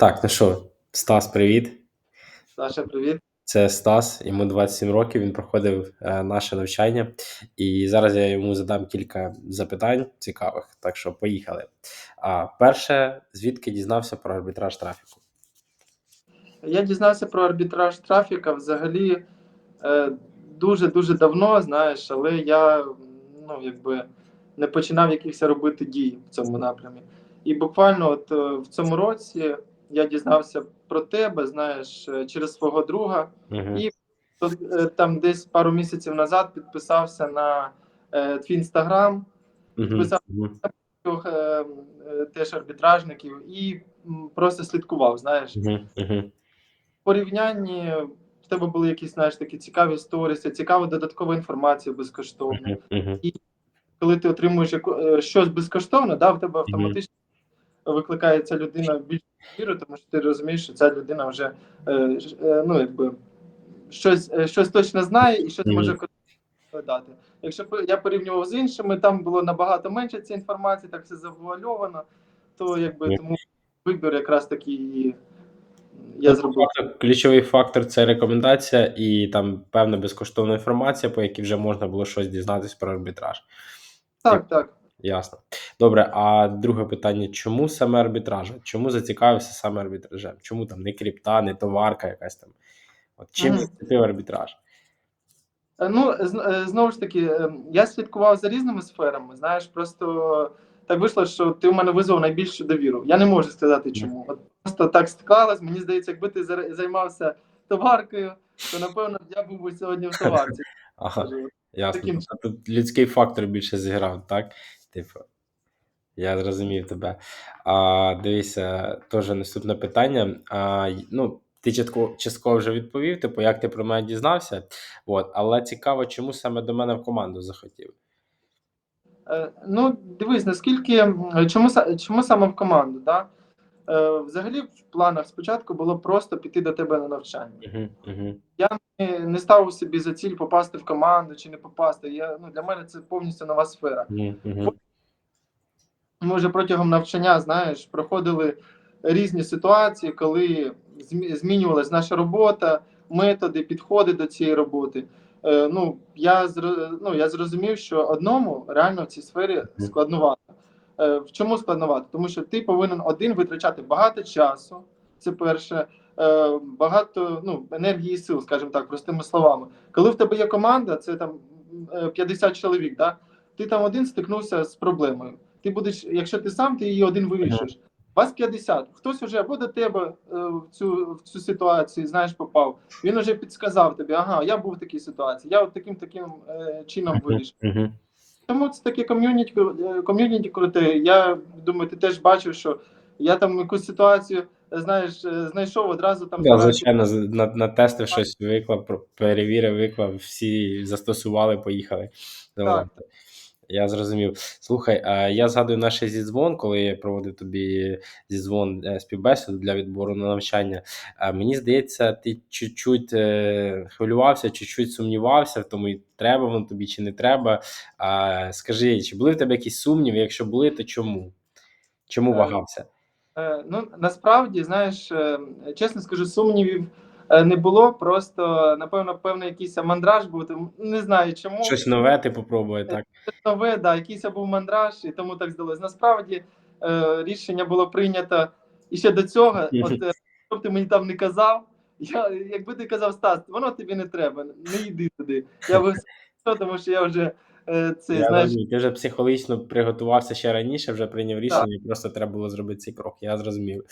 Так, ну що, Стас, привіт. Саша, привіт. Це Стас, йому 27 років. Він проходив е, наше навчання, і зараз я йому задам кілька запитань цікавих. Так що поїхали. А перше, звідки дізнався про арбітраж трафіку? Я дізнався про арбітраж трафіка взагалі е, дуже-дуже давно, знаєш, але я ну, якби не починав якихось робити дій в цьому напрямі. І буквально от е, в цьому році я дізнався про тебе, знаєш, е, через свого друга. Угу. І Тут е, там десь пару місяців назад підписався на е, твій інстаграм, підписав трьох е, е, теж арбітражників і просто слідкував. Знаєш, Угу. Угу. в порівнянні в тебе були якісь знаєш такі цікаві сторіси, цікава додаткова інформація безкоштовна. Угу. Коли ти отримуєш яку- щось безкоштовно, да, в тебе автоматично викликає ця людина більше віру, тому що ти розумієш, що ця людина вже е, е, ну, якби, щось, е, щось точно знає і щось може дати. Якщо я порівнював з іншими, там було набагато менше цієї інформації, так все завуальовано, то якби тому вибір якраз такий я зробив. Ключовий фактор це рекомендація і там певна безкоштовна інформація, по якій вже можна було щось дізнатися про арбітраж. Так, так. Ясно. Добре, а друге питання: чому саме арбітраж? Чому зацікавився саме арбітражем? Чому там не крипта, не товарка якась там? От чим зацепив арбітраж? Е, Ну, е, знову ж таки, е, я слідкував за різними сферами. Знаєш, просто так вийшло, що ти в мене визвав найбільшу довіру. Я не можу сказати чому. От просто так склалось. Мені здається, якби ти займався товаркою, то напевно я був би сьогодні в товарці. Ага, ясно. Таким- Тобто тут людський фактор більше зіграв, так? Типу, я зрозумів тебе. А, дивися, теж наступне питання. А, ну, ти частково, частково вже відповів, типу, як ти про мене дізнався. От, але цікаво, чому саме до мене в команду захотів. Е, Ну, дивись, наскільки чому, са- чому саме в команду? Да? Е, Взагалі, в планах спочатку було просто піти до тебе на навчання. Угу, угу, Не, не ставив собі за ціль попасти в команду чи не попасти. Я, ну, для мене це повністю нова сфера. угу, угу. Ми вже протягом навчання, знаєш, проходили різні ситуації, коли змі- змінювалась наша робота, методи, підходи до цієї роботи. Е, ну, я, ну, я зрозумів, що одному реально в цій сфері складновато. Е, в чому складновато? Тому що ти повинен один витрачати багато часу. Це перше, е, багато ну, енергії і сил, скажімо так, простими словами. Коли в тебе є команда, це там е, 50 чоловік, да? ти там один стикнувся з проблемою. Ти будеш, якщо ти сам, ти її один вирішиш. Вас 50. Хтось вже або до тебе е, в цю в цю ситуацію, знаєш, попав. Він вже підсказав тобі, ага, я був в такій ситуації, я от таким таким е, чином вирішив. Тому це таке ком'юніті, е, ком'юніті круте. Я думаю, ти теж бачив, що я там якусь ситуацію, знаєш, знайшов одразу там. Да, звичайно, на, на тести щось виклав, перевірив, виклав, всі застосували, поїхали. Давай. Я зрозумів. Слухай, а я згадую наш зідзвон, коли я проводив тобі зідзвон е, співбесіду для відбору на навчання. А мені здається, ти чуть-чуть е, хвилювався, чуть-чуть сумнівався в тому, і треба воно тобі чи не треба. А, скажи, чи були в тебе якісь сумніви? Якщо були, то чому? Чому Е, вагався? Е, Ну, насправді, знаєш, е, чесно скажу, сумнівів не було. Просто, напевно, певний якийсь мандраж був. тому Не знаю чому. Щось нове ти попробує, так? нове, да, якийсь був мандраж, і тому так здалось. Насправді е, рішення було прийнято і ще до цього. От е, що б ти мені там не казав, я, якби ти казав Стас, воно тобі не треба, не йди туди. Я би сказав, тому що я вже е, це Я знаєш. розумію. Ти вже психологічно приготувався ще раніше, вже прийняв рішення, і просто треба було зробити цей крок. Я зрозумів.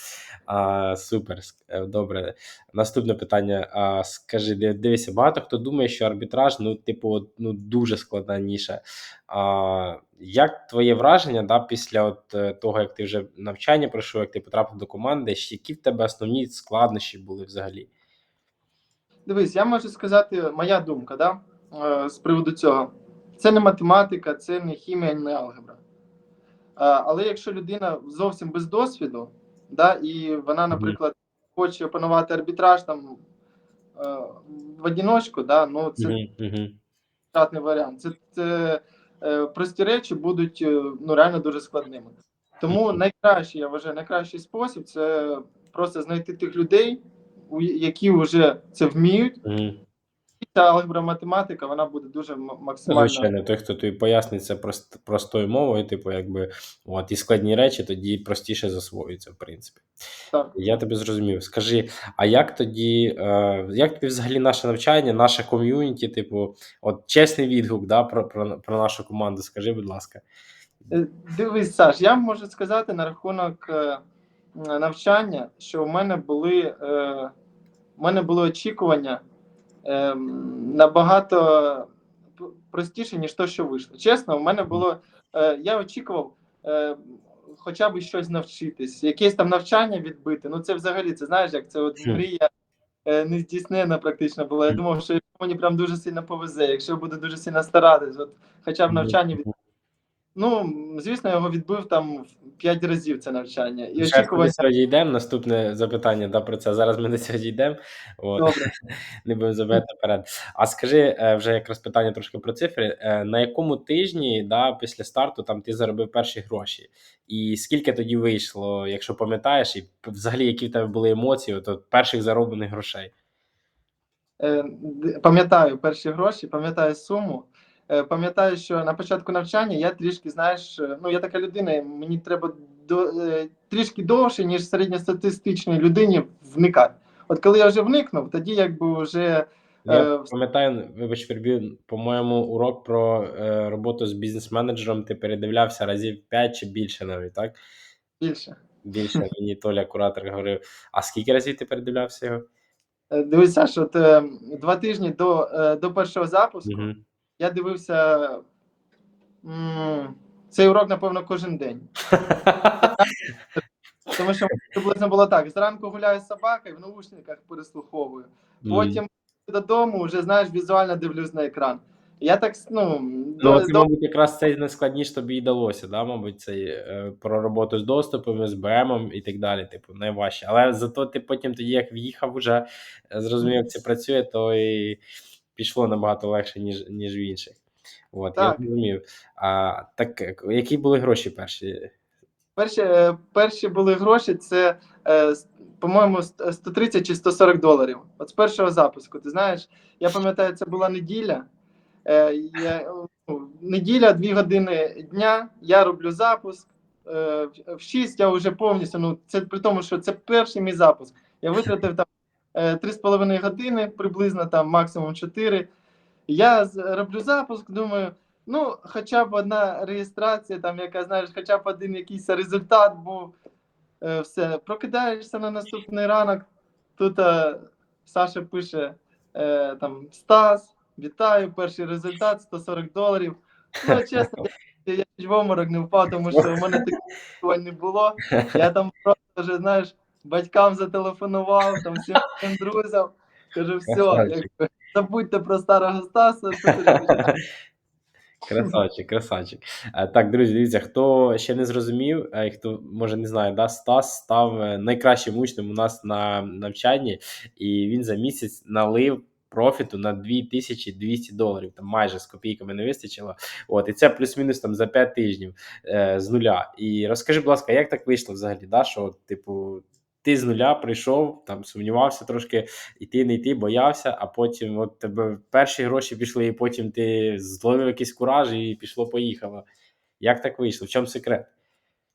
А, супер. Е, Добре. Наступне питання. А, скажи, дивися, багато хто думає, що арбітраж, ну, типу, ну, дуже складна ніша. А, як твоє враження да, після от, е, того, як ти вже навчання пройшов, як ти потрапив до команди, які в тебе основні складнощі були взагалі? Дивись, я можу сказати, моя думка, да, е, з приводу цього. Це не математика, це не хімія, не алгебра. Але якщо людина зовсім без досвіду, да, і вона, наприклад, хоче опанувати арбітраж там е, в одиночку, да, ну це штатний варіант. Це, це е, прості речі будуть е, ну, реально дуже складними. Тому найкращий, я вважаю, найкращий спосіб це просто знайти тих людей, які вже це вміють. Ця алгебра математика вона буде дуже максимально. звичайно, той, хто тобі пояснить це прост, простою мовою, типу, якби от, і складні речі тоді простіше засвоюються, в принципі. Так. Я тебе зрозумів. Скажи, а як тоді, е, як тобі взагалі наше навчання, наше ком'юніті, типу, от чесний відгук да, про, про, про нашу команду, скажи, будь ласка. Е, Дивись, Саш, я можу сказати на рахунок е, навчання, що в мене були, е, в мене були очікування набагато простіше, ніж то, що вийшло. Чесно, в мене було. Е, я очікував е, хоча б щось навчитись, якесь там навчання відбити. Ну, це взагалі, це знаєш, як це от мрія. е, Не здійснена практично була. Я думав, що мені прям дуже сильно повезе, якщо буду дуже сильно старатись, от хоча б навчання від Ну, звісно, я його відбив там в 5 разів це навчання. І Зараз ми очікування до цього дійдемо. Наступне запитання да, про це. Зараз ми до цього дійдемо. От. добре. Не будемо забирати наперед. А скажи е, вже якраз питання трошки про цифри. Е, На якому тижні да, після старту там ти заробив перші гроші? І скільки тоді вийшло, якщо пам'ятаєш, і взагалі які в тебе були емоції от, от перших зароблених грошей? Е, Пам'ятаю перші гроші, пам'ятаю суму. Е, Пам'ятаю, що на початку навчання я трішки, знаєш, е, ну я така людина, мені треба до, е, трішки довше, ніж середньостатистичній людині вникати. От коли я вже вникнув, тоді якби вже Я Е, пам'ятаю, вибач, перебив, по-моєму, урок про е, роботу з бізнес-менеджером ти передивлявся разів 5 чи більше навіть, так? більше. Більше мені Толя, куратор, говорив. А скільки разів ти передивлявся його? Дивися, що от, е, два тижні до, е, до першого запуску Угу. Я дивився м, цей урок, напевно, кожен день. Тому що приблизно було так: зранку гуляю з собакою, в наушниках переслуховую. Потім додому вже знаєш, візуально дивлюсь на екран. Я так ну, Ну, це, мабуть, якраз це найскладніше тобі і далося, да? мабуть, це е, про роботу з доступами, з БМом і так далі. Типу, найважче. Але зато ти потім тоді, як в'їхав, вже е, зрозумів, як це працює, то і пішло набагато легше, ніж, ніж в інших. От, я Так. зрозумів. А, так, е, які були гроші перші? перші, е, перші були гроші, це, е, по-моєму, ст- 130 чи 140 доларів. От з першого запуску. Ти знаєш, я пам'ятаю, це була неділя. Я, ну, неділя, дві години дня, я роблю запуск. В- в 6 я вже повністю, ну це при тому, що це перший мій запуск. Я витратив там 3,5 години, приблизно там максимум 4. Я роблю запуск, думаю, ну, хоча б одна реєстрація, там, яка, знаєш, хоча б один якийсь результат був. Е, все, прокидаєшся на наступний ранок. Тут е, Саша пише е, там Стас, вітаю, перший результат 140 доларів. Ну, чесно, я, в обморок не впав, тому що в мене таких не було. Я там просто вже, знаєш, батькам зателефонував, там всім моїм друзям. Кажу, все, забудьте про старого Стаса. Красавчик, красавчик. Е, Так, друзі, дивіться, хто ще не зрозумів, а хто може не знає, да, Стас став е, найкращим учнем у нас на навчанні, і він за місяць налив профіту на 2200 доларів, там майже з копійками не вистачило. От, і це плюс-мінус там за 5 тижнів е, з нуля. І розкажи, будь ласка, як так вийшло взагалі? Да, що, типу, ти з нуля прийшов, там сумнівався трошки, іти, не йти, боявся, а потім от тебе перші гроші пішли, і потім ти зловив якийсь кураж і пішло-поїхало. Як так вийшло? В чому секрет?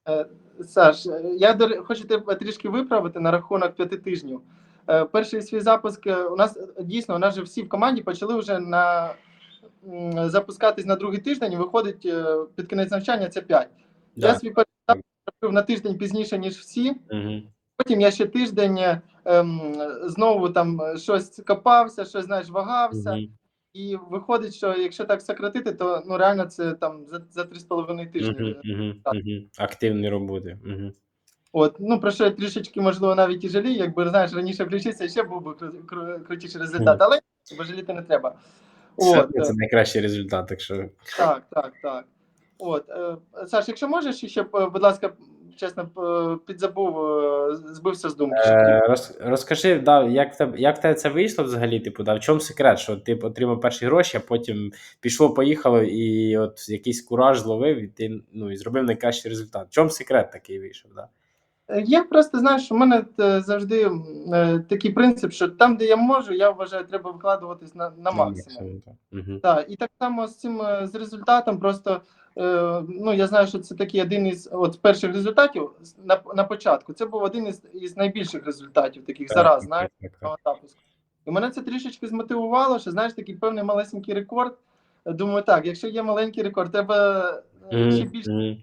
Е, Саш, я хочу тебе трішки виправити на рахунок п'яти тижнів. Е, Перший свій запуск е, у нас дійсно у нас же всі в команді почали вже на запускатись на другий тиждень. і Виходить під кінець навчання це 5. Я свій перший запуск робив на тиждень пізніше, ніж всі. Угу. Потім я ще тиждень е, ем, знову там е, щось копався, щось знаєш, вагався. Угу. І виходить, що якщо так сократити, то ну реально це там за, за 3,5 тижні. Угу. Угу. Угу. Активні роботи. Угу. От, ну про що я трішечки, можливо, навіть і жалію, якби знаєш, раніше включився, ще був би кру- кру- крутіший результат, але бо жаліти не треба. От, Це, це е, найкращий результат, так що так, так, так. От, е, Саш, якщо можеш, ще, е, будь ласка, чесно, е, підзабув, е, збився з думки. Е, роз, розкажи, да, як тебе як тебе це вийшло взагалі? Типу, да, в чому секрет? Що ти отримав перші гроші, а потім пішло, поїхало, і от якийсь кураж зловив, і ти ну і зробив найкращий результат. В чому секрет такий вийшов? Да? Є просто, знаєш, у мене е, завжди е, такий принцип, що там, де я можу, я вважаю, треба вкладуватись на, на максимум. так. І так само з цим е, з результатом. Просто е, ну я знаю, що це такий один із от перших результатів на, на початку. Це був один із, із найбільших результатів таких Так, зараз. Знаєш, запуску. І мене це трішечки змотивувало, що знаєш такий певний малесенький рекорд. Думаю, так, якщо є маленький рекорд, треба е, ще більше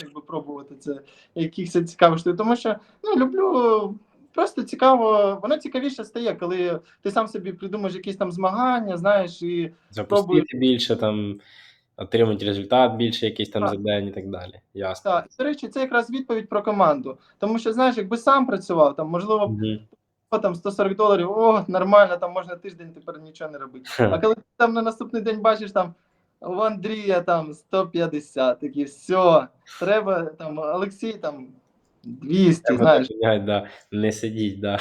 якби пробувати це якихось цікавих штук. Тому що ну люблю. Просто цікаво, воно цікавіше стає, коли ти сам собі придумаєш якісь там змагання, знаєш, і Запустити більше, там, отримати результат більше якийсь там Так. за день і так далі. Ясно. Так, до речі, це якраз відповідь про команду. Тому що, знаєш, якби сам працював, там, можливо, Мгм. о, там 140 доларів, о, нормально, там можна тиждень тепер нічого не робити. А коли ти там на наступний день бачиш там у Андрія там 150, такі, все, треба там Олексій там 200, Треба знаєш. да. Не сидіть, да.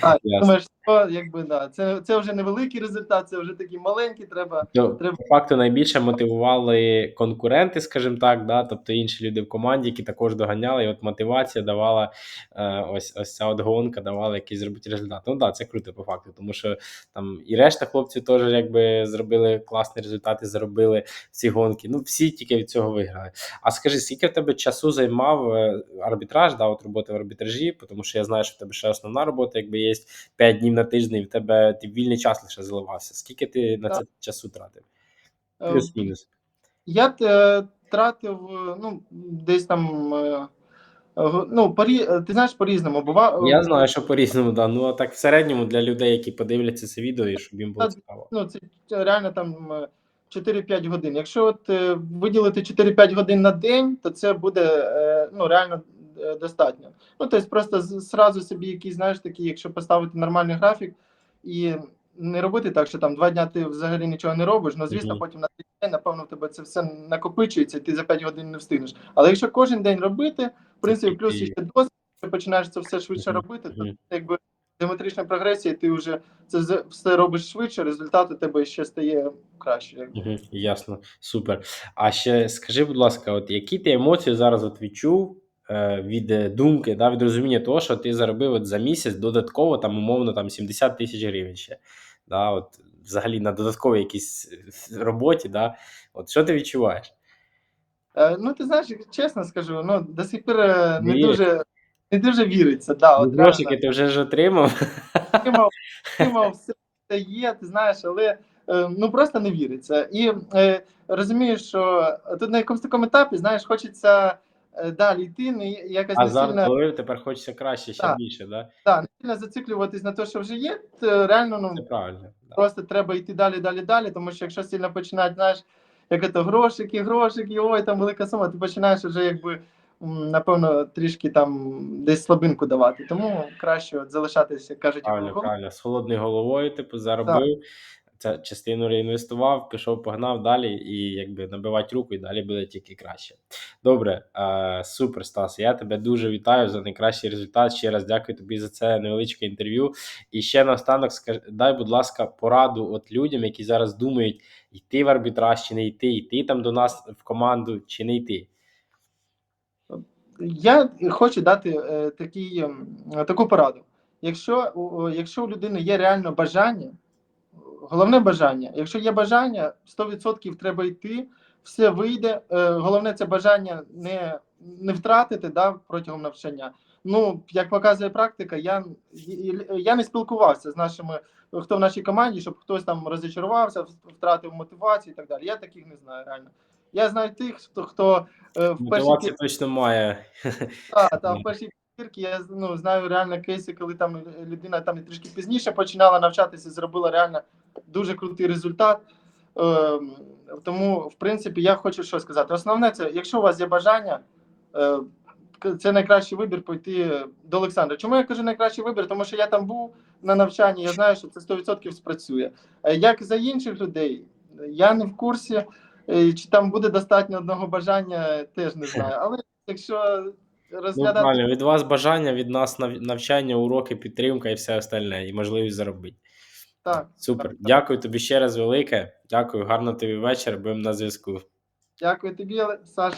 Так, думаєш, якби, да, це, це вже невеликий результат, це вже такий маленький, треба. Ну, Треба- факту найбільше мотивували конкуренти, скажімо так, да, тобто інші люди в команді, які також доганяли, і от мотивація давала е, ось, ось ця от гонка, давала якийсь зробити результат. Ну так, да, це круто по факту, тому що там і решта хлопців теж якби зробили класні результати, заробили ці гонки. Ну, всі тільки від цього виграли. А скажи, скільки в тебе часу займав е, арбітраж, да, от робота в арбітражі, тому що я знаю, що в тебе ще основна робота, якби є 5 днів на тиждень, в тебе ти вільний час лише заливався. Скільки ти на Так. це часу тратив? е, Плюс-мінус. Я е, тратив е, ну, десь там. Ну, порі... ти знаєш, по-різному. Бува... Я знаю, що по-різному, да. Ну а так в середньому для людей, які подивляться це відео, і щоб їм було цікаво. Ну, це реально там е, 4-5 годин. Якщо от виділити 4-5 годин на день, то це буде ну, реально достатньо. Ну, тобто просто зразу собі якийсь, знаєш, такий, якщо поставити нормальний графік і не робити так, що там два дня ти взагалі нічого не робиш, ну звісно, потім на третій день, напевно, в тебе це все накопичується, і ти за 5 годин не встигнеш. Але якщо кожен день робити, в принципі, плюс ще досвід, що починаєш це все швидше робити, то якби геометрична прогресія, ти вже це все робиш швидше, результат у тебе ще стає краще. Угу, ясно, супер. А ще скажи, будь ласка, от які ти емоції зараз от відчув е, від е, думки, да, від розуміння того, що ти заробив от за місяць додатково, там, умовно, там 70 тисяч гривень ще. Да, от, взагалі на додатковій якійсь е, роботі, да, от що ти відчуваєш? Е, ну, ти знаєш, чесно скажу, ну до сих пір е, не дуже не дуже віриться. Да, от Грошики ти вже ж отримав. отримав, отримав все це є, ти знаєш, але е, ну просто не віриться. І е, розумієш, що тут на якомусь такому етапі, знаєш, хочеться е, далі йти, не якось не Азарт сильно, зловив, тепер хочеться краще, ще Так. більше, да? да, не сильно зациклюватись на те, що вже є. То реально, ну Це правильно. Да. Просто треба йти далі, далі, далі, тому що якщо сильно починати, знаєш, як це грошики, грошики, ой, там велика сума, ти починаєш вже якби напевно трішки там десь слабинку давати. Тому краще от залишатися, як кажуть, Правильно, правильно. З холодною головою, типу, заробив, це частину реінвестував, пішов, погнав далі, і якби набивати руку, і далі буде тільки краще. Добре, е, супер, Стас. Я тебе дуже вітаю за найкращий результат. Ще раз дякую тобі за це невеличке інтерв'ю. І ще наостанок скаж, дай, будь ласка, пораду от людям, які зараз думають, йти в арбітраж чи не йти, йти там до нас в команду чи не йти. Я хочу дати е, такий, ем, таку пораду. Якщо, у- якщо у людини є реально бажання, головне бажання. Якщо є бажання, 100% треба йти, все вийде. Е, головне це бажання не, не втратити да, протягом навчання. Ну, як показує практика, я, я не спілкувався з нашими, хто в нашій команді, щоб хтось там розчарувався, втратив мотивацію і так далі. Я таких не знаю реально. Я знаю тих, хто, хто е, в першій точно має. та, та, в першій я ну, знаю реально кейси, коли там людина там трішки пізніше починала навчатися, зробила реально дуже крутий результат. Ем, тому, в принципі, я хочу що сказати. Основне, це якщо у вас є бажання, е, це найкращий вибір пойти до Олександра. Чому я кажу найкращий вибір? Тому що я там був на навчанні, я знаю, що це 100% спрацює. Е, Як за інших людей, я не в курсі, е, чи там буде достатньо одного бажання, теж не знаю. Але якщо розглядати правильно, від вас бажання, від нас навчання, уроки, підтримка і все остальне, і можливість заробити. так, Супер. так, так. Дякую тобі ще раз велике. Дякую, гарного тобі вечора. Будемо на зв'язку. Дякую тобі, Саш.